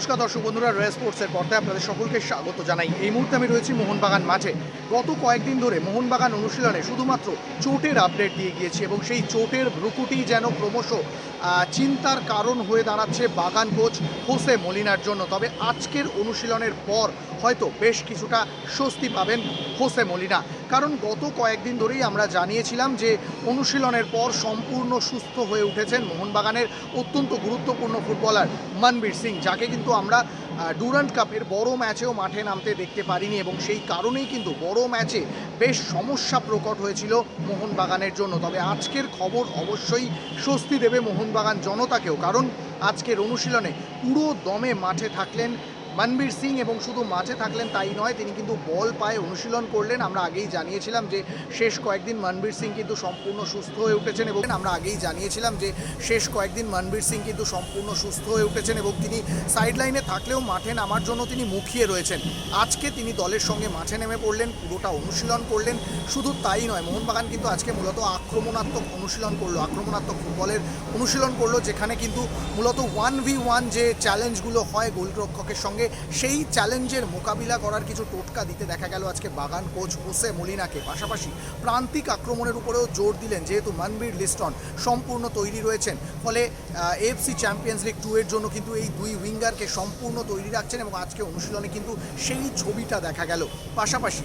নমস্কার দর্শক বন্ধুরা রয়্যাল স্পোর্টসের পর্দায় আপনাদের সকলকে স্বাগত জানাই। এই মুহূর্তে আমি রয়েছি মোহনবাগান মাঠে। গত কয়েকদিন ধরে মোহনবাগান অনুশীলনে শুধুমাত্র চোটের আপডেট দিয়ে গিয়েছি এবং সেই চোটের ভ্রুকুটি যেন ক্রমশ চিন্তার কারণ হয়ে দাঁড়াচ্ছে বাগান কোচ হোসে মলিনার জন্য। তবে আজকের অনুশীলনের পর হয়তো বেশ কিছুটা স্বস্তি পাবেন হোসে মলিনা। কারণ গত কয়েকদিন ধরেই আমরা জানিয়েছিলাম যে অনুশীলনের পর সম্পূর্ণ সুস্থ হয়ে উঠেছেন মোহনবাগানের অত্যন্ত গুরুত্বপূর্ণ ফুটবলার মনবীর সিং, যাকে কিন্তু আমরা ডুরান্ট কাপের বড় ম্যাচেও মাঠে নামতে দেখতে পারিনি এবং সেই কারণেই কিন্তু বড় ম্যাচে বেশ সমস্যা প্রকট হয়েছিল মোহনবাগানের জন্য। তবে আজকের খবর অবশ্যই স্বস্তি দেবে মোহনবাগান জনতাকেও, কারণ আজকের অনুশীলনে পুরো দমে মাঠে থাকলেন মনবীর সিং এবং শুধু মাঠে থাকলেন তাই নয়, তিনি কিন্তু বল পায়ে অনুশীলন করলেন। আমরা আগেই জানিয়েছিলাম যে শেষ কয়েকদিন মনবীর সিং কিন্তু সম্পূর্ণ সুস্থ হয়ে উঠেছেন এবং আমরা আগেই জানিয়েছিলাম যে শেষ কয়েকদিন মনবীর সিং কিন্তু সম্পূর্ণ সুস্থ হয়ে উঠেছেন এবং তিনি সাইড লাইনে থাকলেও মাঠে নামার জন্য তিনি মুখিয়ে রয়েছেন। আজকে তিনি দলের সঙ্গে মাঠে নেমে পড়লেন, পুরোটা অনুশীলন করলেন। শুধু তাই নয়, মোহনবাগান কিন্তু আজকে মূলত আক্রমণাত্মক অনুশীলন করল, আক্রমণাত্মক ফুটবলের অনুশীলন করল, যেখানে কিন্তু মূলত ওয়ান ভি ওয়ান যে চ্যালেঞ্জগুলো হয় গোলরক্ষকের সঙ্গে সেই চ্যালেঞ্জের মোকাবিলা করার কিছু টোটকা দিতে দেখা গেল আজকে বাগান কোচ হোসে মলিনাকে। পাশাপাশি প্রান্তিক আক্রমণের উপরেও জোর দিলেন যেহেতু মানবীর লিস্টন সম্পূর্ণ তৈরি রয়েছেন। ফলে এফসি চ্যাম্পিয়ন্স লিগ টু এর জন্য কিন্তু এই দুই উইঙ্গারকে সম্পূর্ণ তৈরি রাখছেন এবং আজকে অনুশীলনে কিন্তু সেই ছবিটা দেখা গেল। পাশাপাশি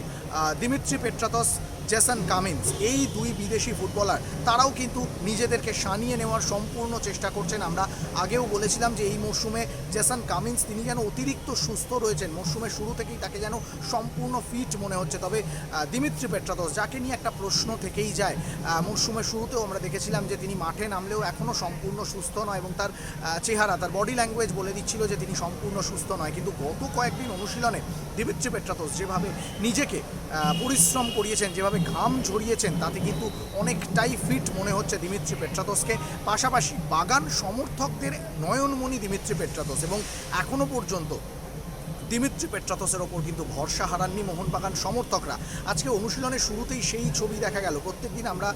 দিমিত্রি পেট্রাতস জেসন কামিন্স, এই দুই বিদেশি ফুটবলার, তারাও কিন্তু নিজেদেরকে সানিয়ে নেওয়ার সম্পূর্ণ চেষ্টা করছেন। আমরা আগেও বলেছিলাম যে এই মরশুমে জেসন কামিন্স, তিনি যেন অতিরিক্ত সুস্থ রয়েছেন। মরশুমের শুরু থেকেই তাকে যেন সম্পূর্ণ ফিট মনে হচ্ছে। তবে দিমিত্রি পেট্রাতস যাকে নিয়ে একটা প্রশ্ন থেকেই যায় মরশুমের শুরুতেও আমরা দেখেছিলাম যে তিনি মাঠে নামলেও এখনও সম্পূর্ণ সুস্থ নয় এবং তার চেহারা, তার বডি ল্যাঙ্গুয়েজ বলে দিচ্ছিল যে তিনি সম্পূর্ণ সুস্থ নয়। কিন্তু গত কয়েকদিন অনুশীলনে দিমিত্রি পেট্রাতস যেভাবে নিজেকে পরিশ্রম করিয়েছেন, যেভাবে ঘাম ঝরিয়েছেন, তাতে কিন্তু অনেকটাই ফিট মনে হচ্ছে দিমিত্রি পেট্রাতোসকে পাশাপাশি বাগান সমর্থকদের নয়নমণি দিমিত্রি পেট্রাতোস এবং এখনও পর্যন্ত দিমিত্রি পেট্রাতসের ওপর কিন্তু ভরসা হারাননি মোহনবাগান সমর্থকরা। আজকে অনুশীলনের শুরুতেই সেই ছবি দেখা গেল। প্রত্যেক দিন আমরা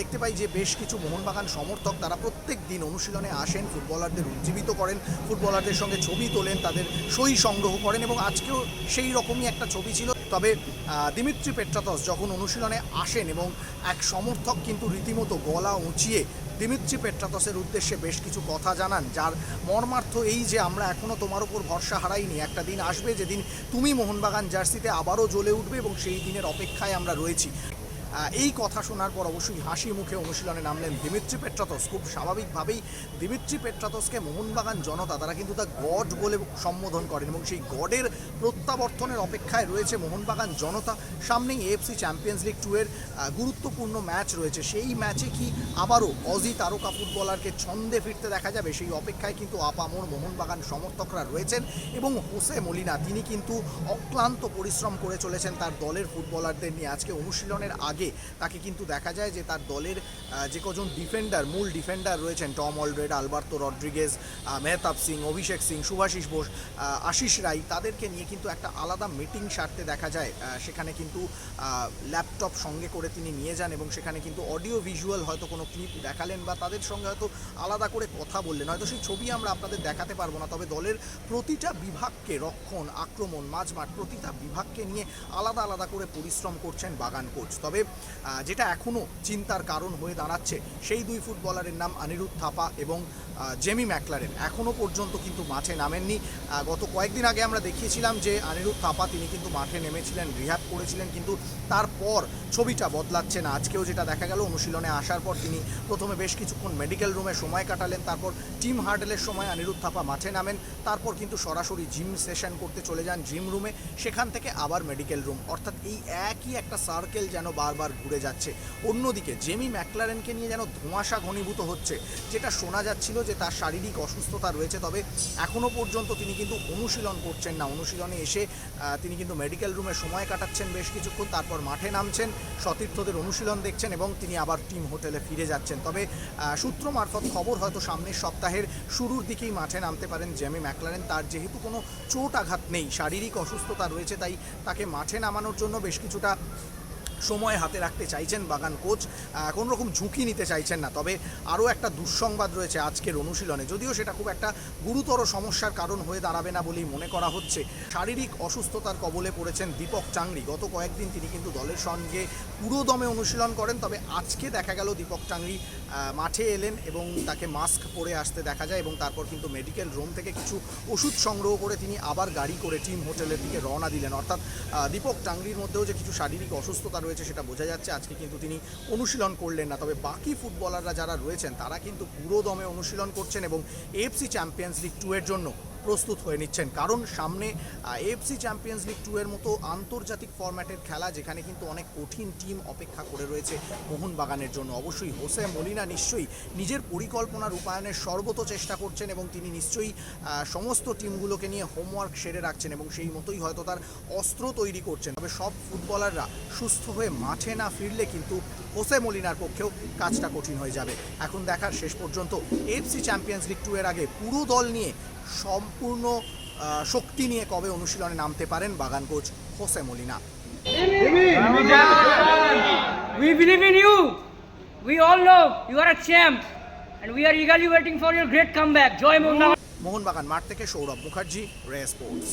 দেখতে পাই যে বেশ কিছু মোহনবাগান সমর্থক তারা প্রত্যেক দিন অনুশীলনে আসেন, ফুটবলারদের উজ্জীবিত করেন, ফুটবলারদের সঙ্গে ছবি তোলেন, তাদের সই সংগ্রহ করেন এবং আজকেও সেই রকমই একটা ছবি ছিল। তবে দিমিত্রি পেট্রাতস যখন অনুশীলনে আসেন এবং এক সমর্থক কিন্তু রীতিমতো গলা উঁচিয়ে দিমিত্রি পেট্রাতসের উদ্দেশ্যে বেশ কিছু কথা জানান, যার মর্মার্থ এই যে আমরা এখনও তোমার ওপর ভরসা হারাইনি। একটা দিন আসবে যেদিন তুমি মোহনবাগান জার্সিতে আবারও জ্বলে উঠবে এবং সেই দিনের অপেক্ষায় আমরা রয়েছি। এই কথা শোনার পর অবশ্যই হাসি মুখে অনুশীলনে নামলেন দিমিত্রি পেট্রাতস খুব স্বাভাবিকভাবেই দিমিত্রি পেট্রাতসকে মোহনবাগান জনতা, তারা কিন্তু তা গড বলে সম্বোধন করেন এবং সেই গডের প্রত্যাবর্তনের অপেক্ষায় রয়েছে মোহনবাগান জনতা। সামনেই এএফসি চ্যাম্পিয়ন্স লিগ টু এর গুরুত্বপূর্ণ ম্যাচ রয়েছে। সেই ম্যাচে কি আবারও অজি তারকা ফুটবলারকে ছন্দে ফিরতে দেখা যাবে? সেই অপেক্ষায় কিন্তু আপামোর মোহনবাগান সমর্থকরা রয়েছেন এবং হোসে মলিনা, তিনি কিন্তু অক্লান্ত পরিশ্রম করে চলেছেন তার দলের ফুটবলারদের নিয়ে। আজকে অনুশীলনের আগে তাকে কিন্তু দেখা যায় যে তার দলের যে কজন ডিফেন্ডার মূল ডিফেন্ডার রয়েছেন, Tom Aldred, Alberto Rodriguez Mehtab Singh, Abhishek Singh Subhasish Bose Ashish Rai, তাদেরকে নিয়ে কিন্তু একটা আলাদা মিটিং সারতে দেখা যায়। সেখানে কিন্তু ল্যাপটপ সঙ্গে করে তিনি নিয়ে যান এবং সেখানে কিন্তু অডিও ভিজুয়াল হয়তো কোনো ক্লিপ দেখালেন বা তাদের সঙ্গে হয়তো আলাদা করে কথা বললেন। হয়তো সেই ছবি আমরা আপনাদের দেখাতে পারব না, তবে দলের প্রতিটা বিভাগকে রক্ষণ, আক্রমণ, মাঝমাঠ প্রতিটা বিভাগকে নিয়ে আলাদা আলাদা করে পরিশ্রম করছেন বাগান কোচ তবে যেটা এখনও চিন্তার কারণ হয়ে দাঁড়াচ্ছে, সেই দুই ফুটবলারের নাম অনিরুদ্ধ থাপা এবং জেমি ম্যাকলারেন। এখনও পর্যন্ত কিন্তু মাঠে নামেননি। গত কয়েকদিন আগে আমরা দেখিয়েছিলাম যে অনিরুদ্ধ থাপা তিনি কিন্তু মাঠে নেমেছিলেন রিহ্যাব করেছিলেন, কিন্তু তারপর ছবিটা বদলাচ্ছে না। আজকেও যেটা দেখা গেল, অনুশীলনে আসার পর তিনি প্রথমে বেশ কিছুক্ষণ মেডিকেল রুমে সময় কাটালেন, তারপর টিম হার্ডেলের সময় অনিরুদ্ধ থাপা মাঠে নামেন, তারপর কিন্তু সরাসরি জিম সেশন করতে চলে যান জিম রুমে সেখান থেকে আবার মেডিকেল রুম অর্থাৎ এই একই একটা সার্কেল যেন বারবার ঘুরে যাচ্ছে। অন্যদিকে জেমি ম্যাকলারেনকে নিয়ে যেন ধোঁয়াশা ঘনীভূত হচ্ছে। যেটা শোনা যাচ্ছিল যে তার শারীরিক অসুস্থতা রয়েছে, তবে এখনও পর্যন্ত তিনি কিন্তু অনুশীলন করছেন না। অনুশীলনে এসে তিনি কিন্তু মেডিকেল রুমে সময় কাটাচ্ছেন বেশ কিছুক্ষণ, তারপর মাঠে নামছেন, সতীর্থদের অনুশীলন দেখছেন এবং তিনি আবার টিম হোটেলে ফিরে যাচ্ছেন। তবে সূত্র মারফত খবর হয়তো সামনের সপ্তাহের শুরুর দিকেই মাঠে নামতে পারেন জেমি ম্যাকলারেন। তার যেহেতু কোনো চোট আঘাত নেই, শারীরিক অসুস্থতা রয়েছে, তাই তাকে মাঠে নামানোর জন্য বেশ কিছুটা সময় হাতে রাখতে চাইছেন বাগান কোচ কোনো রকম ঝুঁকি নিতে চাইছেন না। তবে আরও একটা দুঃসংবাদ রয়েছে আজকের অনুশীলনে। যদিও সেটা খুব একটা গুরুতর সমস্যার কারণ হয়ে দাঁড়াবে না বলেই মনে করা হচ্ছে। শারীরিক অসুস্থতার কবলে পড়েছেন দীপক চাংরি গত কয়েকদিন তিনি কিন্তু দলের সঙ্গে পুরো দমে অনুশীলন করেন তবে আজকে দেখা গেল দীপক আহ, মাঠে এলেন এবং তাকে মাস্ক পরে আসতে দেখা যায় এবং তারপর কিন্তু মেডিকেল রুম থেকে কিছু ওষুধ সংগ্রহ করে তিনি আবার গাড়ি করে টিম হোটেলের দিকে রওনা দিলেন। অর্থাৎ দীপক চাংরির মধ্যেও যে কিছু শারীরিক অসুস্থতা রয়েছে সেটা বোঝা যাচ্ছে। আজকে কিন্তু তিনি অনুশীলন করলেন না। তবে বাকি ফুটবলাররা যারা রয়েছেন, তারা কিন্তু পুরো দমে অনুশীলন করছেন এবং এফসি চ্যাম্পিয়ন্স লিগ টু এর জন্য প্রস্তুত হয়ে নিচ্ছেন। কারণ সামনে এফসি চ্যাম্পিয়ন্স লিগ টু এর মতো আন্তর্জাতিক ফরম্যাটের খেলা, যেখানে কিন্তু অনেক কঠিন টিম অপেক্ষা করে রয়েছে মোহনবাগানের জন্য। অবশ্যই হোসে মলিনা নিশ্চয়ই নিজের পরিকল্পনা রূপায়ণের সর্বত চেষ্টা করছেন এবং তিনি নিশ্চয়ই সমস্ত টিমগুলোকে নিয়ে হোমওয়ার্ক সেরে রাখছেন এবং সেই মতোই হয়তো তার অস্ত্র তৈরি করছেন। তবে সব ফুটবলাররা সুস্থ হয়ে মাঠে না ফিরলে কিন্তু হোসে মলিনার পক্ষেও কাজটা কঠিন হয়ে যাবে। এখন দেখার শেষ পর্যন্ত এফসি চ্যাম্পিয়ন্স লিগ টু এর আগে পুরো দল নিয়ে সম্পূর্ণ শক্তি নিয়ে কবে অনুশীলনে নামতে পারেন Bagan coach Jose Molina We believe in you. We all know you are a champ. And we are eagerly waiting for your great comeback. Joy Mohun Mohun Bagan মাঠ থেকে সৌরভ মুখার্জি রে স্পোর্টস